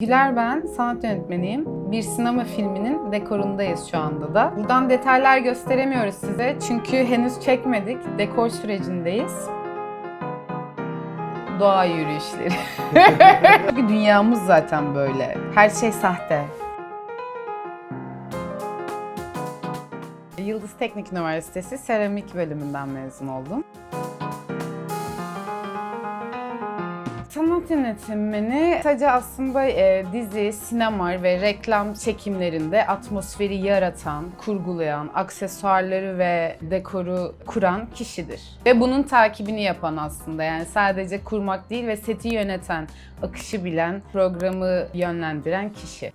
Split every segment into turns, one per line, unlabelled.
Güler ben, sanat yönetmeniyim. Bir sinema filminin dekorundayız şu anda da. Buradan detaylar gösteremiyoruz size çünkü henüz çekmedik. Dekor sürecindeyiz. Doğa yürüyüşleri. Çünkü dünyamız zaten böyle. Her şey sahte. Yıldız Teknik Üniversitesi Seramik bölümünden mezun oldum. Sanat yönetimini kısaca aslında e, dizi, sinema ve reklam çekimlerinde atmosferi yaratan, kurgulayan, aksesuarları ve dekoru kuran kişidir. Ve bunun takibini yapan aslında yani sadece kurmak değil ve seti yöneten, akışı bilen, programı yönlendiren kişi.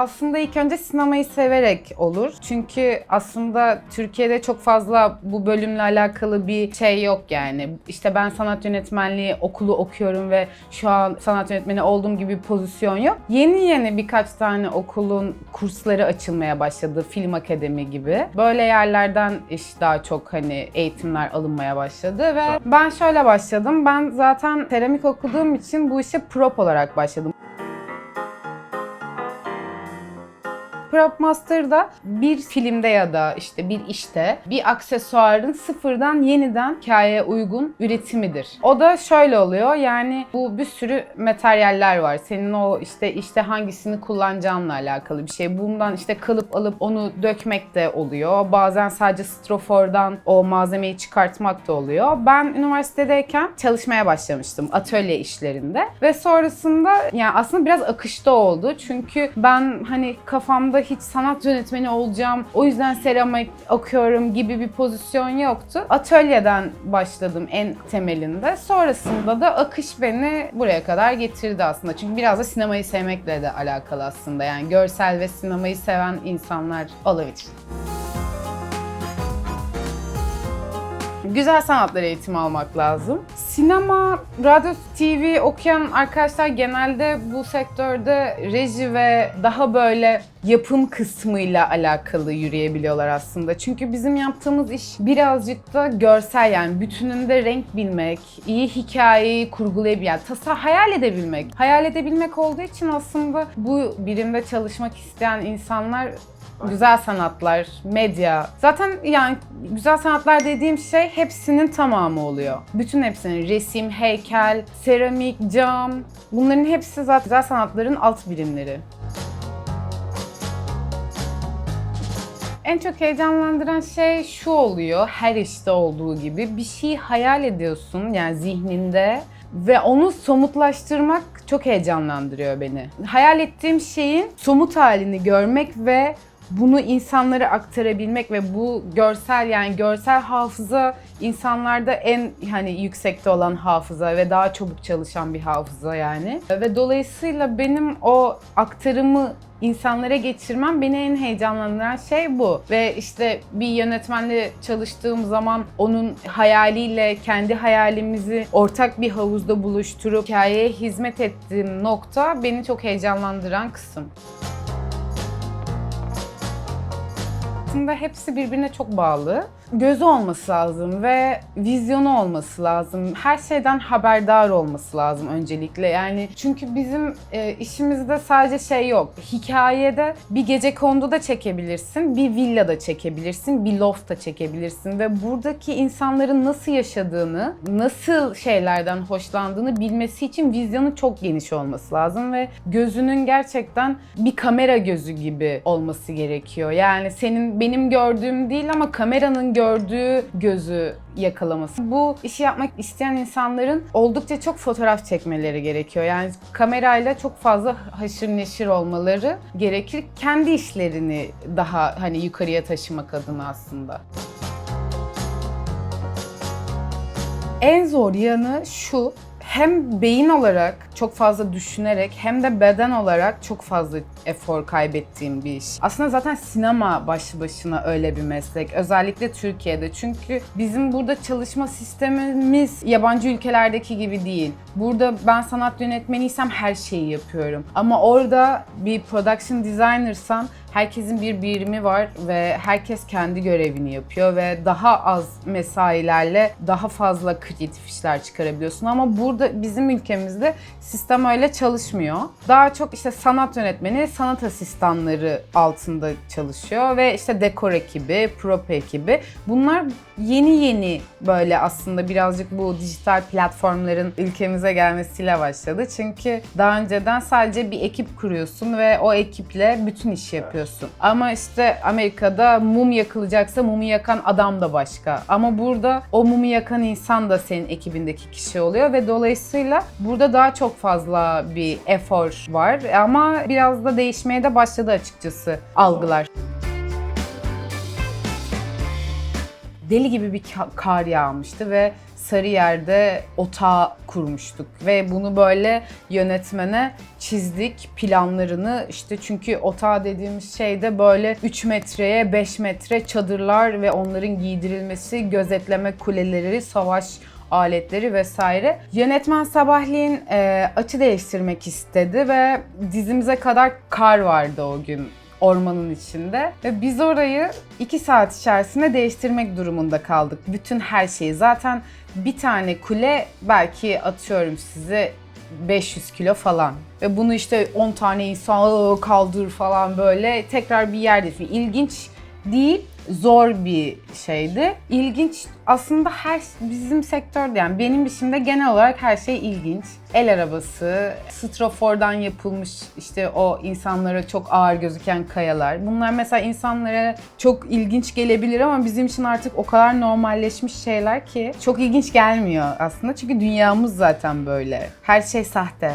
Aslında ilk önce sinemayı severek olur. Çünkü aslında Türkiye'de çok fazla bu bölümle alakalı bir şey yok yani. İşte ben sanat yönetmenliği okulu okuyorum ve şu an sanat yönetmeni olduğum gibi bir pozisyon yok. Yeni yeni birkaç tane okulun kursları açılmaya başladı. Film akademi gibi. Böyle yerlerden iş daha çok hani eğitimler alınmaya başladı ve ben şöyle başladım. Ben zaten seramik okuduğum için bu işe prop olarak başladım. Prop Master'da bir filmde ya da işte bir işte bir aksesuarın sıfırdan yeniden hikayeye uygun üretimidir. O da şöyle oluyor yani bu bir sürü materyaller var. Senin o işte işte hangisini kullanacağınla alakalı bir şey. Bundan işte kalıp alıp onu dökmek de oluyor. Bazen sadece strofordan o malzemeyi çıkartmak da oluyor. Ben üniversitedeyken çalışmaya başlamıştım atölye işlerinde ve sonrasında yani aslında biraz akışta oldu. Çünkü ben hani kafamda hiç sanat yönetmeni olacağım. O yüzden seramik okuyorum gibi bir pozisyon yoktu. Atölyeden başladım en temelinde. Sonrasında da akış beni buraya kadar getirdi aslında. Çünkü biraz da sinemayı sevmekle de alakalı aslında. Yani görsel ve sinemayı seven insanlar olduğu Güzel sanatlar eğitimi almak lazım. Sinema, radyo, TV okuyan arkadaşlar genelde bu sektörde reji ve daha böyle yapım kısmıyla alakalı yürüyebiliyorlar aslında. Çünkü bizim yaptığımız iş birazcık da görsel yani bütününde renk bilmek, iyi hikayeyi kurgulayabilen, tasa hayal edebilmek. Hayal edebilmek olduğu için aslında bu birimde çalışmak isteyen insanlar güzel sanatlar, medya. Zaten yani güzel sanatlar dediğim şey hepsinin tamamı oluyor. Bütün hepsinin resim, heykel, seramik, cam bunların hepsi zaten güzel sanatların alt birimleri. En çok heyecanlandıran şey şu oluyor, her işte olduğu gibi bir şeyi hayal ediyorsun yani zihninde ve onu somutlaştırmak çok heyecanlandırıyor beni. Hayal ettiğim şeyin somut halini görmek ve bunu insanlara aktarabilmek ve bu görsel yani görsel hafıza insanlarda en hani yüksekte olan hafıza ve daha çabuk çalışan bir hafıza yani. Ve dolayısıyla benim o aktarımı insanlara geçirmem beni en heyecanlandıran şey bu. Ve işte bir yönetmenle çalıştığım zaman onun hayaliyle kendi hayalimizi ortak bir havuzda buluşturup hikayeye hizmet ettiğim nokta beni çok heyecanlandıran kısım. Aslında hepsi birbirine çok bağlı. Gözü olması lazım ve vizyonu olması lazım. Her şeyden haberdar olması lazım öncelikle. Yani çünkü bizim e, işimizde sadece şey yok. Hikayede bir gece kondu da çekebilirsin, bir villa da çekebilirsin, bir loft da çekebilirsin ve buradaki insanların nasıl yaşadığını, nasıl şeylerden hoşlandığını bilmesi için vizyonu çok geniş olması lazım ve gözünün gerçekten bir kamera gözü gibi olması gerekiyor. Yani senin benim gördüğüm değil ama kameranın gördüğü gözü yakalaması. Bu işi yapmak isteyen insanların oldukça çok fotoğraf çekmeleri gerekiyor. Yani kamerayla çok fazla haşır neşir olmaları gerekir. Kendi işlerini daha hani yukarıya taşımak adına aslında. En zor yanı şu, hem beyin olarak çok fazla düşünerek hem de beden olarak çok fazla efor kaybettiğim bir iş. Aslında zaten sinema başlı başına öyle bir meslek. Özellikle Türkiye'de. Çünkü bizim burada çalışma sistemimiz yabancı ülkelerdeki gibi değil. Burada ben sanat yönetmeniysem her şeyi yapıyorum. Ama orada bir production designer'san herkesin bir birimi var ve herkes kendi görevini yapıyor ve daha az mesailerle daha fazla kreatif işler çıkarabiliyorsun ama burada bizim ülkemizde sistem öyle çalışmıyor. Daha çok işte sanat yönetmeni, sanat asistanları altında çalışıyor ve işte dekor ekibi, prop ekibi. Bunlar yeni yeni böyle aslında birazcık bu dijital platformların ülkemize gelmesiyle başladı. Çünkü daha önceden sadece bir ekip kuruyorsun ve o ekiple bütün işi yapıyorsun. Ama işte Amerika'da mum yakılacaksa mumu yakan adam da başka. Ama burada o mumu yakan insan da senin ekibindeki kişi oluyor ve dolayısıyla burada daha çok fazla bir efor var. Ama biraz da değişmeye de başladı açıkçası algılar. deli gibi bir ka- kar yağmıştı ve Sarıyer'de otağı kurmuştuk. Ve bunu böyle yönetmene çizdik planlarını. İşte çünkü otağı dediğimiz şeyde böyle 3 metreye 5 metre çadırlar ve onların giydirilmesi, gözetleme kuleleri, savaş aletleri vesaire. Yönetmen sabahleyin e, açı değiştirmek istedi ve dizimize kadar kar vardı o gün ormanın içinde ve biz orayı 2 saat içerisinde değiştirmek durumunda kaldık. Bütün her şeyi. Zaten bir tane kule belki atıyorum size 500 kilo falan. Ve bunu işte 10 tane insan "Aa, kaldır falan böyle tekrar bir yerde. İlginç değil, zor bir şeydi. İlginç aslında her bizim sektörde yani benim işimde genel olarak her şey ilginç. El arabası, strafordan yapılmış işte o insanlara çok ağır gözüken kayalar. Bunlar mesela insanlara çok ilginç gelebilir ama bizim için artık o kadar normalleşmiş şeyler ki çok ilginç gelmiyor aslında. Çünkü dünyamız zaten böyle. Her şey sahte.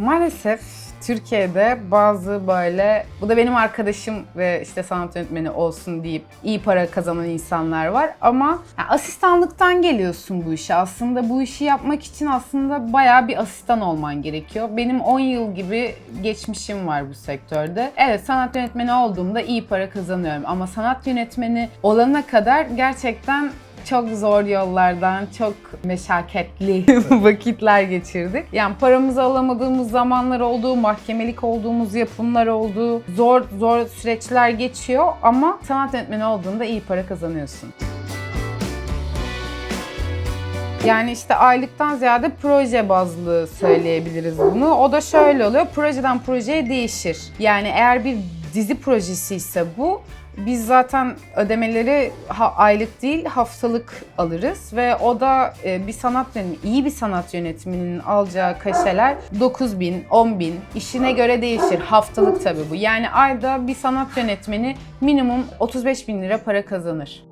Maalesef Türkiye'de bazı böyle, bu da benim arkadaşım ve işte sanat yönetmeni olsun deyip iyi para kazanan insanlar var ama yani asistanlıktan geliyorsun bu işe. Aslında bu işi yapmak için aslında bayağı bir asistan olman gerekiyor. Benim 10 yıl gibi geçmişim var bu sektörde. Evet sanat yönetmeni olduğumda iyi para kazanıyorum ama sanat yönetmeni olana kadar gerçekten çok zor yollardan, çok meşakkatli vakitler geçirdik. Yani paramızı alamadığımız zamanlar oldu, mahkemelik olduğumuz yapımlar oldu. Zor zor süreçler geçiyor ama sanat yönetmeni olduğunda iyi para kazanıyorsun. Yani işte aylıktan ziyade proje bazlı söyleyebiliriz bunu. O da şöyle oluyor. Projeden projeye değişir. Yani eğer bir dizi projesi ise bu biz zaten ödemeleri ha, aylık değil haftalık alırız ve o da e, bir sanat yönetmeni, iyi bir sanat yönetmeninin alacağı kaşeler 9 bin, 10 bin işine göre değişir. Haftalık tabii bu. Yani ayda bir sanat yönetmeni minimum 35 bin lira para kazanır.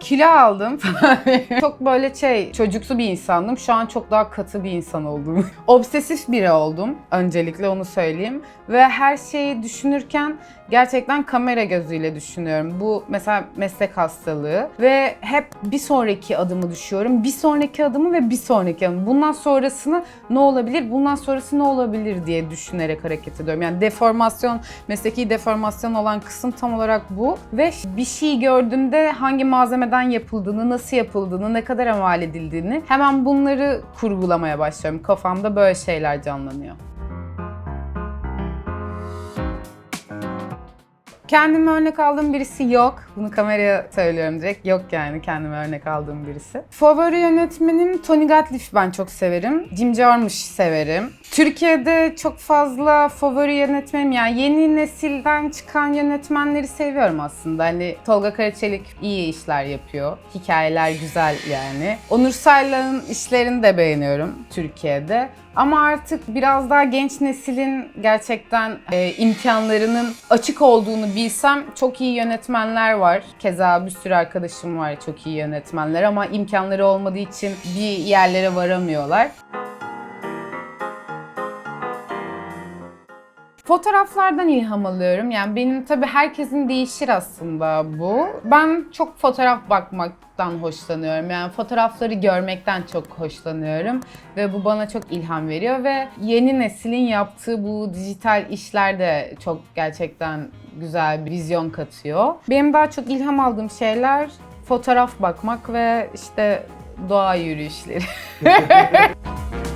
Kilo aldım. çok böyle şey çocuksu bir insandım. Şu an çok daha katı bir insan oldum. Obsesif biri oldum. Öncelikle onu söyleyeyim. Ve her şeyi düşünürken gerçekten kamera gözüyle düşünüyorum. Bu mesela meslek hastalığı ve hep bir sonraki adımı düşüyorum. Bir sonraki adımı ve bir sonraki adımı. Bundan sonrasını ne olabilir? Bundan sonrası ne olabilir diye düşünerek hareket ediyorum. Yani deformasyon, mesleki deformasyon olan kısım tam olarak bu. Ve bir şey gördüğümde hangi malzemeden yapıldığını, nasıl yapıldığını, ne kadar mal edildiğini hemen bunları kurgulamaya başlıyorum. Kafamda böyle şeyler canlanıyor. Kendime örnek aldığım birisi yok. Bunu kameraya söylüyorum direkt. Yok yani kendime örnek aldığım birisi. Favori yönetmenim Tony Gatliff ben çok severim. Jim Jarmusch'u severim. Türkiye'de çok fazla favori yönetmenim yani yeni nesilden çıkan yönetmenleri seviyorum aslında. Hani Tolga Karaçelik iyi işler yapıyor. Hikayeler güzel yani. Onur Saylan'ın işlerini de beğeniyorum Türkiye'de. Ama artık biraz daha genç neslin gerçekten e, imkanlarının açık olduğunu bilsem çok iyi yönetmenler var. Keza bir sürü arkadaşım var çok iyi yönetmenler ama imkanları olmadığı için bir yerlere varamıyorlar. Fotoğraflardan ilham alıyorum. Yani benim tabii herkesin değişir aslında bu. Ben çok fotoğraf bakmaktan hoşlanıyorum. Yani fotoğrafları görmekten çok hoşlanıyorum ve bu bana çok ilham veriyor ve yeni neslin yaptığı bu dijital işler de çok gerçekten güzel bir vizyon katıyor. Benim daha çok ilham aldığım şeyler fotoğraf bakmak ve işte doğa yürüyüşleri.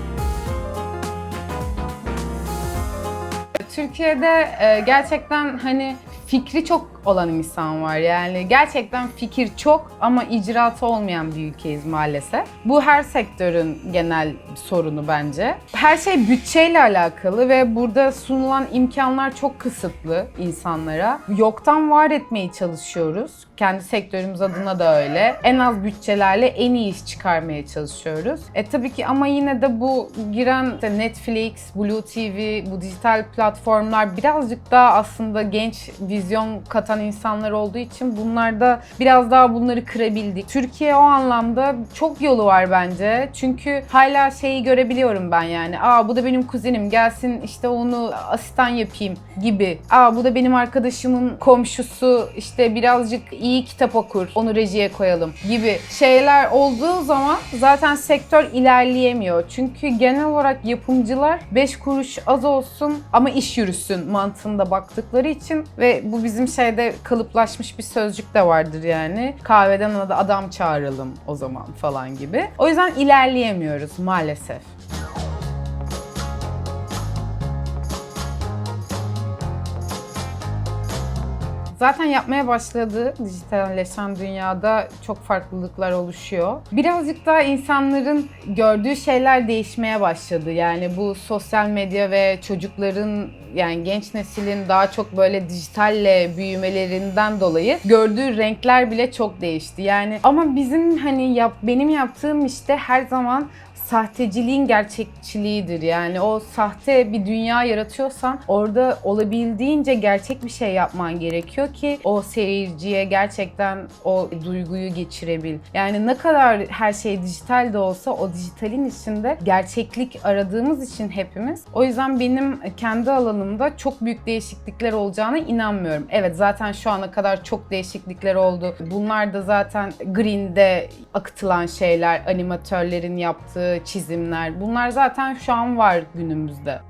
Türkiye'de e, gerçekten hani fikri çok olan insan var. Yani gerçekten fikir çok ama icraatı olmayan bir ülkeyiz maalesef. Bu her sektörün genel sorunu bence. Her şey bütçeyle alakalı ve burada sunulan imkanlar çok kısıtlı insanlara. Yoktan var etmeye çalışıyoruz. Kendi sektörümüz adına da öyle. En az bütçelerle en iyi iş çıkarmaya çalışıyoruz. E tabii ki ama yine de bu giren işte Netflix, Blue TV, bu dijital platformlar birazcık daha aslında genç vizyon katan insanlar olduğu için bunlarda biraz daha bunları kırabildik. Türkiye o anlamda çok yolu var bence. Çünkü hala şeyi görebiliyorum ben yani. Aa bu da benim kuzenim gelsin işte onu asistan yapayım gibi. Aa bu da benim arkadaşımın komşusu işte birazcık iyi kitap okur onu rejiye koyalım gibi şeyler olduğu zaman zaten sektör ilerleyemiyor. Çünkü genel olarak yapımcılar 5 kuruş az olsun ama iş yürüsün mantığında baktıkları için ve bu bizim şeyde kalıplaşmış bir sözcük de vardır yani. Kahveden da adam çağıralım o zaman falan gibi. O yüzden ilerleyemiyoruz maalesef. Zaten yapmaya başladığı dijitalleşen dünyada çok farklılıklar oluşuyor. Birazcık daha insanların gördüğü şeyler değişmeye başladı. Yani bu sosyal medya ve çocukların yani genç neslin daha çok böyle dijitalle büyümelerinden dolayı gördüğü renkler bile çok değişti. Yani ama bizim hani yap, benim yaptığım işte her zaman sahteciliğin gerçekçiliğidir. Yani o sahte bir dünya yaratıyorsan orada olabildiğince gerçek bir şey yapman gerekiyor ki o seyirciye gerçekten o duyguyu geçirebil. Yani ne kadar her şey dijital de olsa o dijitalin içinde gerçeklik aradığımız için hepimiz. O yüzden benim kendi alanımda çok büyük değişiklikler olacağına inanmıyorum. Evet zaten şu ana kadar çok değişiklikler oldu. Bunlar da zaten Green'de akıtılan şeyler, animatörlerin yaptığı çizimler. Bunlar zaten şu an var günümüzde.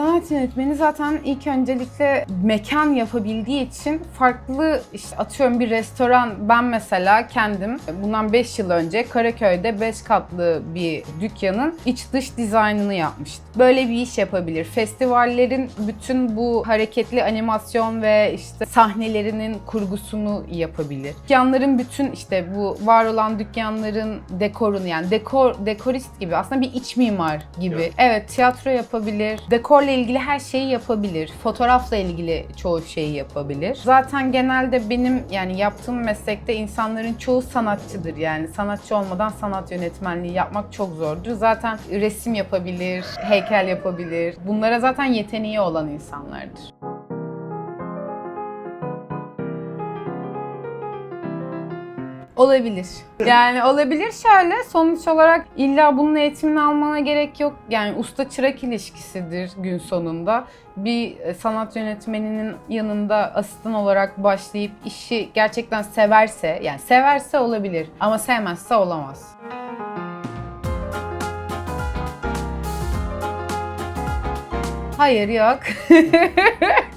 Sanat yönetmeni zaten ilk öncelikle mekan yapabildiği için farklı işte atıyorum bir restoran ben mesela kendim bundan 5 yıl önce Karaköy'de 5 katlı bir dükkanın iç dış dizaynını yapmıştım. Böyle bir iş yapabilir. Festivallerin bütün bu hareketli animasyon ve işte sahnelerinin kurgusunu yapabilir. Dükkanların bütün işte bu var olan dükkanların dekorunu yani dekor dekorist gibi aslında bir iç mimar gibi.
Evet.
Evet tiyatro yapabilir. Dekorla ilgili her şeyi yapabilir. Fotoğrafla ilgili çoğu şeyi yapabilir. Zaten genelde benim yani yaptığım meslekte insanların çoğu sanatçıdır. Yani sanatçı olmadan sanat yönetmenliği yapmak çok zordur. Zaten resim yapabilir, heykel yapabilir. Bunlara zaten yeteneği olan insanlardır. Olabilir. Yani olabilir şöyle sonuç olarak illa bunun eğitimini almana gerek yok. Yani usta çırak ilişkisidir gün sonunda. Bir sanat yönetmeninin yanında asistan olarak başlayıp işi gerçekten severse yani severse olabilir ama sevmezse olamaz. Hayır yok.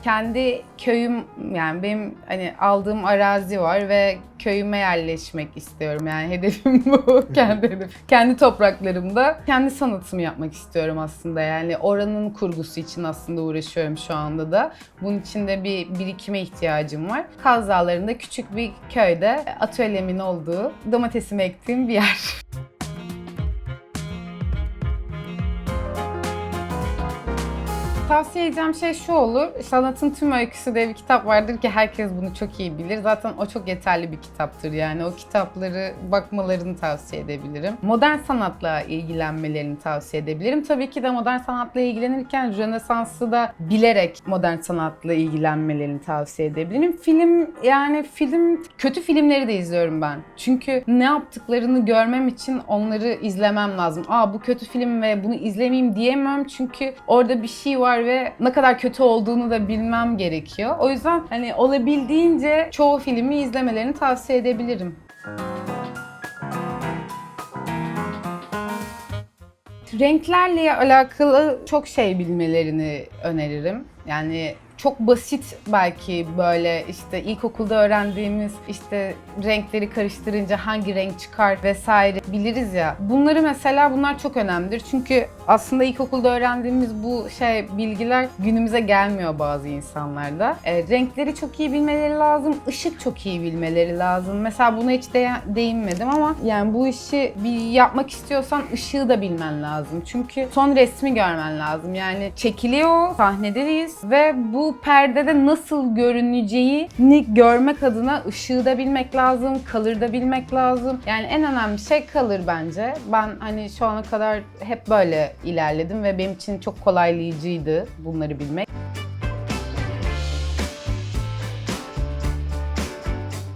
Kendi köyüm yani benim hani aldığım arazi var ve köyüme yerleşmek istiyorum. Yani hedefim bu. kendi hedefim. Kendi topraklarımda kendi sanatımı yapmak istiyorum aslında. Yani oranın kurgusu için aslında uğraşıyorum şu anda da. Bunun için de bir birikime ihtiyacım var. Kaz Dağları'nda küçük bir köyde atölyemin olduğu, domatesimi ektiğim bir yer. tavsiye edeceğim şey şu olur. Sanatın Tüm Öyküsü diye bir kitap vardır ki herkes bunu çok iyi bilir. Zaten o çok yeterli bir kitaptır yani. O kitapları bakmalarını tavsiye edebilirim. Modern sanatla ilgilenmelerini tavsiye edebilirim. Tabii ki de modern sanatla ilgilenirken Rönesans'ı da bilerek modern sanatla ilgilenmelerini tavsiye edebilirim. Film yani film kötü filmleri de izliyorum ben. Çünkü ne yaptıklarını görmem için onları izlemem lazım. Aa bu kötü film ve bunu izlemeyeyim diyemem çünkü orada bir şey var ve ne kadar kötü olduğunu da bilmem gerekiyor. O yüzden hani olabildiğince çoğu filmi izlemelerini tavsiye edebilirim. Renklerle alakalı çok şey bilmelerini öneririm. Yani çok basit belki böyle işte ilkokulda öğrendiğimiz işte renkleri karıştırınca hangi renk çıkar vesaire biliriz ya. Bunları mesela bunlar çok önemlidir. Çünkü aslında ilkokulda öğrendiğimiz bu şey bilgiler günümüze gelmiyor bazı insanlarda. E, renkleri çok iyi bilmeleri lazım. ışık çok iyi bilmeleri lazım. Mesela buna hiç de- değinmedim ama yani bu işi bir yapmak istiyorsan ışığı da bilmen lazım. Çünkü son resmi görmen lazım. Yani çekiliyor, sahnedeyiz ve bu perdede nasıl görüneceğini görmek adına ışığı da bilmek lazım, color da bilmek lazım. Yani en önemli şey color bence. Ben hani şu ana kadar hep böyle ilerledim ve benim için çok kolaylayıcıydı bunları bilmek.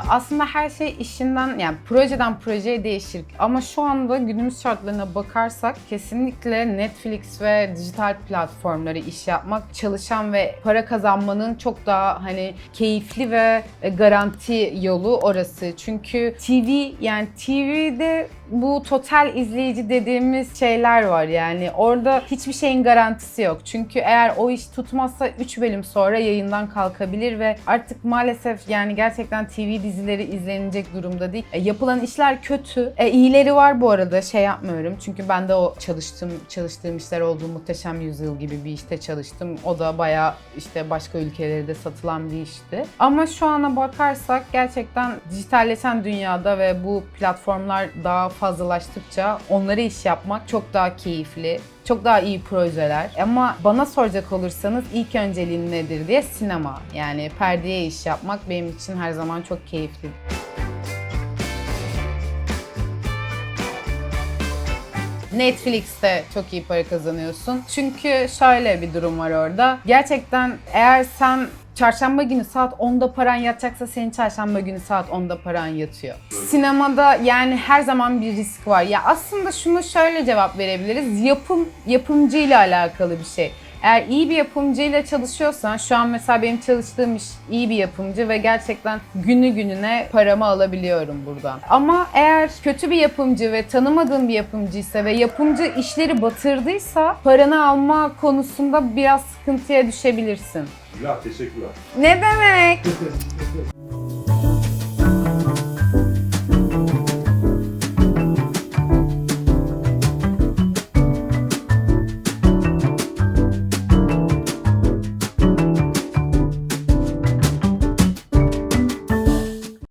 Aslında her şey işinden yani projeden projeye değişir. Ama şu anda günümüz şartlarına bakarsak kesinlikle Netflix ve dijital platformları iş yapmak, çalışan ve para kazanmanın çok daha hani keyifli ve e, garanti yolu orası. Çünkü TV yani TV'de bu total izleyici dediğimiz şeyler var yani orada hiçbir şeyin garantisi yok. Çünkü eğer o iş tutmazsa 3 bölüm sonra yayından kalkabilir ve artık maalesef yani gerçekten TV dizileri izlenecek durumda değil. E, yapılan işler kötü. E, iyileri var bu arada şey yapmıyorum. Çünkü ben de o çalıştım çalıştığım işler olduğu Muhteşem Yüzyıl gibi bir işte çalıştım. O da bayağı işte başka ülkelerde satılan bir işti. Ama şu ana bakarsak gerçekten dijitalleşen dünyada ve bu platformlar daha fazlalaştıkça onlara iş yapmak çok daha keyifli. Çok daha iyi projeler. Ama bana soracak olursanız ilk önceliğin nedir diye sinema. Yani perdeye iş yapmak benim için her zaman çok keyifli. Netflix'te çok iyi para kazanıyorsun. Çünkü şöyle bir durum var orada. Gerçekten eğer sen Çarşamba günü saat 10'da paran yatacaksa senin çarşamba günü saat 10'da paran yatıyor. Sinemada yani her zaman bir risk var. Ya aslında şunu şöyle cevap verebiliriz. Yapım yapımcıyla alakalı bir şey. Eğer iyi bir yapımcıyla çalışıyorsan, şu an mesela benim çalıştığım iş iyi bir yapımcı ve gerçekten günü gününe paramı alabiliyorum buradan. Ama eğer kötü bir yapımcı ve tanımadığın bir yapımcıysa ve yapımcı işleri batırdıysa paranı alma konusunda biraz sıkıntıya düşebilirsin.
Gülah teşekkürler.
Ne demek?